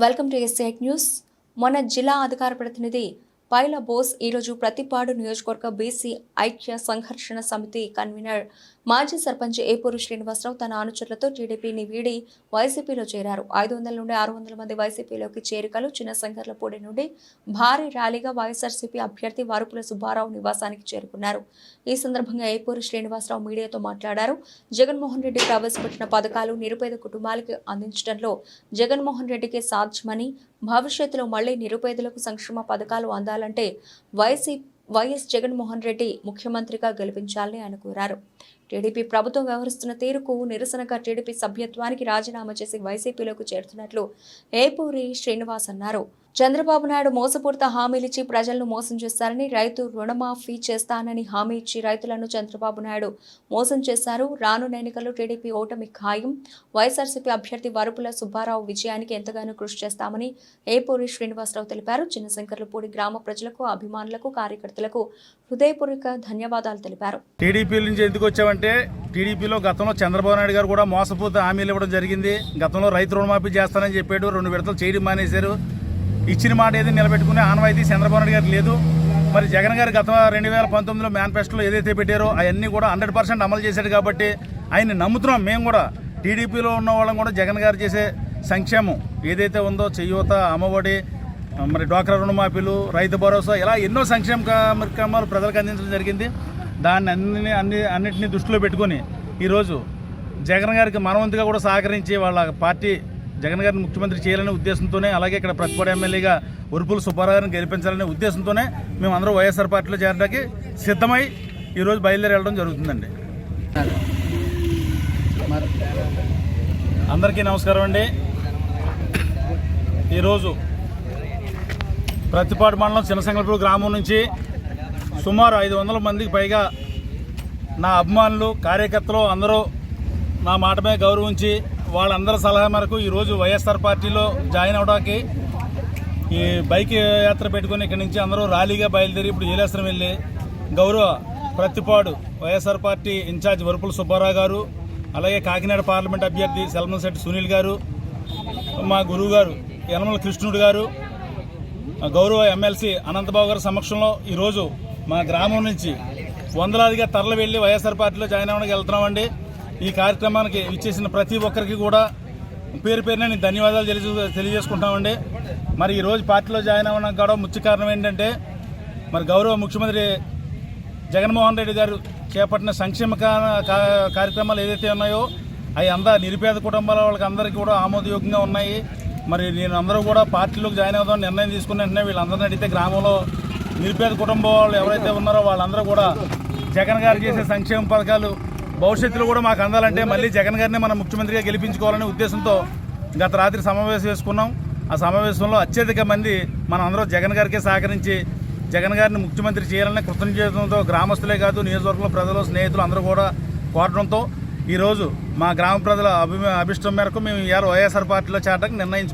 Welcome to SI news మొన్న జిల్లా అధికార ప్రతినిధి పైల బోస్ ఈరోజు ప్రతిపాడు నియోజకవర్గ బీసీ ఐక్య సంఘర్షణ సమితి కన్వీనర్ మాజీ సర్పంచ్ ఏపూరు శ్రీనివాసరావు తన అనుచరులతో టీడీపీని వీడి వైసీపీలో చేరారు. ఐదు వందల నుండి ఆరు వందల మంది వైసీపీలోకి చేరికలు చిన్న సంఘర్లపూడి నుండి భారీ ర్యాలీగా వైఎస్ఆర్సీపీ అభ్యర్థి వారుపుల సుబ్బారావు నివాసానికి చేరుకున్నారు. ఈ సందర్భంగా ఏపూరు శ్రీనివాసరావు మీడియాతో మాట్లాడారు. జగన్మోహన్ రెడ్డి ప్రవేశపెట్టిన పథకాలు నిరుపేద కుటుంబాలకు అందించడంలో జగన్మోహన్ రెడ్డికి సాధ్యమని భవిష్యత్తులో మళ్ళీ నిరుపేదలకు సంక్షేమ పథకాలు అందాలి చేయాలంటే వైసీ వైఎస్ జగన్మోహన్ రెడ్డి ముఖ్యమంత్రిగా గెలిపించాలని ఆయన కోరారు. టీడీపీ ప్రభుత్వం వ్యవహరిస్తున్న తీరుకు నిరసనగా టీడీపీ సభ్యత్వానికి రాజీనామా చేసి వైసీపీలోకి చేరుతున్నట్లు ఏపూరి శ్రీనివాస్ అన్నారు. చంద్రబాబు నాయుడు మోసపూరిత హామీలిచ్చి ప్రజలను మోసం చేస్తారని రైతు రుణమాఫీ చేస్తానని హామీ ఇచ్చి రైతులను చంద్రబాబు నాయుడు మోసం చేశారు. రానున్న ఎన్నికల్లో టీడీపీ ఓటమి ఖాయం. వైఎస్ఆర్సీపీ అభ్యర్థి వరుపుల సుబ్బారావు విజయానికి ఎంతగానో కృషి చేస్తామని ఏపూరి శ్రీనివాసరావు తెలిపారు. చిన్నశంకర్లపూడి గ్రామ ప్రజలకు అభిమానులకు కార్యకర్తలకు హృదయపూర్వక ధన్యవాదాలు తెలిపారు. టీడీపీ నుంచి ఎందుకు వచ్చామంటే టీడీపీలో గతంలో చంద్రబాబు నాయుడు గారు కూడా మోసపూరిత హామీలు ఇవ్వడం జరిగింది. గతంలో రైతు రుణమాఫీ చేస్తానని చెప్పాడు. రెండు విడతలు చేయడం మానేశారు. ఇచ్చిన మాట ఏది నిలబెట్టుకునే ఆనవాయితీ చంద్రబాబు నాయుడు గారు లేదు. మరి జగన్ గారు గత రెండు వేల పంతొమ్మిదిలో మేనిఫెస్టోలో ఏదైతే పెట్టారో అవన్నీ కూడా హండ్రెడ్ పర్సెంట్ అమలు చేశాడు కాబట్టి ఆయన్ని నమ్ముతున్నాం. మేము కూడా టీడీపీలో ఉన్న వాళ్ళం కూడా జగన్ గారు చేసే సంక్షేమం ఏదైతే ఉందో చెయ్యూత అమ్మఒడి మరి డ్వాక్రా రుణమాఫీలు రైతు భరోసా ఇలా ఎన్నో సంక్షేమ కార్యక్రమాలు ప్రజలకు అందించడం జరిగింది. దాన్ని అన్ని అన్ని అన్నింటినీ దృష్టిలో పెట్టుకొని ఈరోజు జగన్ గారికి మనవంతుగా కూడా సహకరించి వాళ్ళ పార్టీ జగన్ గారిని ముఖ్యమంత్రి చేయాలనే ఉద్దేశంతోనే అలాగే ఇక్కడ ప్రతిపాడు ఎమ్మెల్యేగా ఉరుపుల సుబ్బారావు గారిని గెలిపించాలనే ఉద్దేశంతోనే మేము అందరం వైఎస్ఆర్ పార్టీలో చేరడానికి సిద్ధమై ఈరోజు బయలుదేరి వెళ్ళడం జరుగుతుందండి. అందరికీ నమస్కారం అండి. ఈరోజు ప్రతిపాడు మండలం చిన్నసంగల్పూర్ గ్రామం నుంచి సుమారు ఐదు వందల మందికి పైగా నా అభిమానులు కార్యకర్తలు అందరూ నా మాట మీద గౌరవించి వాళ్ళందరి సలహా మేరకు ఈరోజు వైఎస్ఆర్ పార్టీలో జాయిన్ అవడానికి ఈ బైక్ యాత్ర పెట్టుకొని ఇక్కడి నుంచి అందరూ ర్యాలీగా బయలుదేరి ఇప్పుడు ఏలేశ్వరం వెళ్ళి గౌరవ Prathipadu YSR party in-charge Varupula Subbarao గారు అలాగే కాకినాడ పార్లమెంట్ అభ్యర్థి సెల్మశెట్టి సునీల్ గారు మా గురువు గారు యనమల కృష్ణుడు గారు గౌరవ ఎమ్మెల్సీ అనంతబాబు గారి సమక్షంలో ఈరోజు మా గ్రామం నుంచి వందలాదిగా తరలి వెళ్ళి వైఎస్ఆర్ పార్టీలో జాయిన్ అవ్వడానికి వెళ్తున్నామండి. ఈ కార్యక్రమానికి ఇచ్చేసిన ప్రతి ఒక్కరికి కూడా పేరు పేరున నేను ధన్యవాదాలు తెలియ తెలియజేసుకుంటామండి. మరి ఈరోజు పార్టీలో జాయిన్ అవ్వడానికి కూడా ముఖ్య కారణం ఏంటంటే మరి గౌరవ ముఖ్యమంత్రి జగన్మోహన్ రెడ్డి గారు చేపట్టిన సంక్షేమ కార్యక్రమాలు ఏదైతే ఉన్నాయో అవి అందా నిరుపేద కుటుంబాల వాళ్ళకి అందరికీ కూడా ఆమోదయోగ్యంగా ఉన్నాయి. మరి నేను అందరూ కూడా పార్టీలోకి జాయిన్ అవుదామని నిర్ణయం తీసుకున్న వెంటనే వీళ్ళందరినీ అడిగితే గ్రామంలో నిరుపేద కుటుంబం వాళ్ళు ఎవరైతే ఉన్నారో వాళ్ళందరూ కూడా జగన్ గారు చేసే సంక్షేమ పథకాలు భవిష్యత్తులో కూడా మాకు అందాలంటే మళ్ళీ జగన్ గారిని మనం ముఖ్యమంత్రిగా గెలిపించుకోవాలనే ఉద్దేశంతో గత రాత్రి సమావేశం వేసుకున్నాం ఆ సమావేశంలో అత్యధిక మంది మన అందరూ జగన్ గారికే సహకరించి జగన్ గారిని ముఖ్యమంత్రి చేయాలనే కృతజ్ఞతతో గ్రామస్తులే కాదు నియోజకవర్గంలో ప్రజలు స్నేహితులు అందరూ కూడా కోరడంతో ఈరోజు మా గ్రామ ప్రజల అభి అభిష్టం మేరకు మేము ఇవాళ వైఎస్ఆర్ పార్టీలో చేరడానికి నిర్ణయించుకున్నాం.